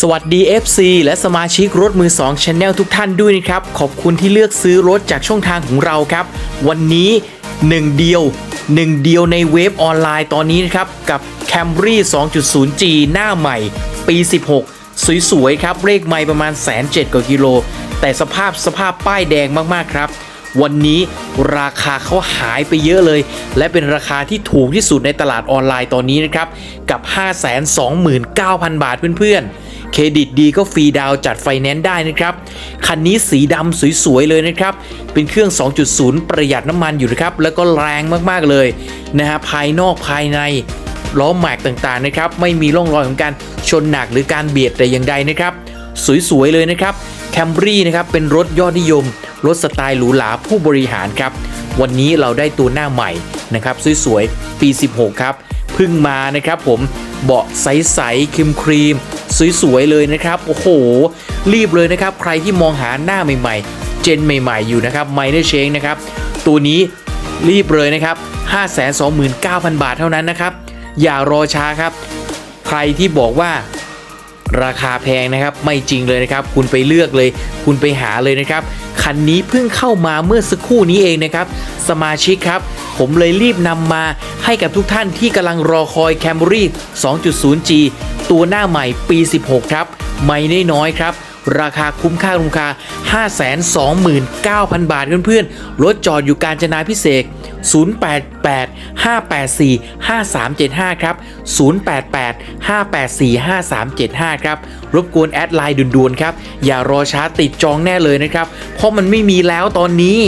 สวัสดี FC และสมาชิกรถมือ2 Channel ทุกท่านด้วยนะครับ ขอบคุณที่เลือกซื้อรถจากช่องทางของเราครับ วันนี้หนึ่งเดียวหนึ่งเดียวในเว็บออนไลน์ตอนนี้นะครับ กับ Camry 2.0G หน้าใหม่ ปี 16 สวยๆ ครับเลขไม่ประมาณแสนเจ็ดกว่ากิโล แต่สภาพสภาพป้ายแดงมากๆครับ วันนี้ราคาเขาหายไปเยอะเลย และเป็นราคาที่ถูกที่สุดในตลาดออนไลน์ตอนนี้นะครับ กับ 529,000 บาทเพื่อนๆ เครดิตดีก็ฟรีดาวจัดไฟแนนซ์ได้นะครับ คันนี้สีดำสวยๆเลยนะครับ เป็นเครื่อง 2.0 ประหยัดน้ำมันอยู่นะครับ แล้วก็แรงมากๆเลยนะฮะ ภายนอกภายในล้อแม็กต่างๆนะครับ ไม่มีร่องรอยของการชนหนักหรือการเบียดแต่อย่างใดนะครับ สวยๆเลยนะครับแคมรี่นะครับเป็นรถยอดนิยม รถสไตล์หรูหราผู้บริหารครับ วันนี้เราได้ตัวหน้าใหม่นะครับสวยๆปี 16 ครับพิ่งมานะครับผมเบาะใสๆครีมครีม สวยๆเลยนะครับ โอ้โห รีบเลยนะครับ ใครที่มองหาหน้าใหม่ๆ เจนใหม่ๆอยู่นะครับไมเนอร์เชงนะครับ ตัวนี้รีบเลยนะครับ 529,000 บาทเท่านั้นนะครับ อย่ารอช้าครับ ใครที่บอกว่า ราคาแพงนะครับ ไม่จริงเลยนะครับ คุณไปเลือกเลย คุณไปหาเลยนะครับ คันนี้เพิ่งเข้ามาเมื่อสักครู่นี้เองนะครับ สมาชิกครับ ผมเลยรีบนำมาให้กับทุกท่านที่กำลังรอคอย Camry 2.0G ตัวหน้าใหม่ปี 16 ครับ ไม่น้อยครับ ราคาคุ้มค่าคุ้มค่า 529,000 บาทเพื่อนๆรถจอดอยู่การจนาพิเศษ 088 584 5375 ครับ 088 584 5375 ครับ รบกวนแอดไลน์ด่วนๆครับ อย่ารอช้าติดจองแน่เลยนะครับ เพราะมันไม่มีแล้วตอนนี้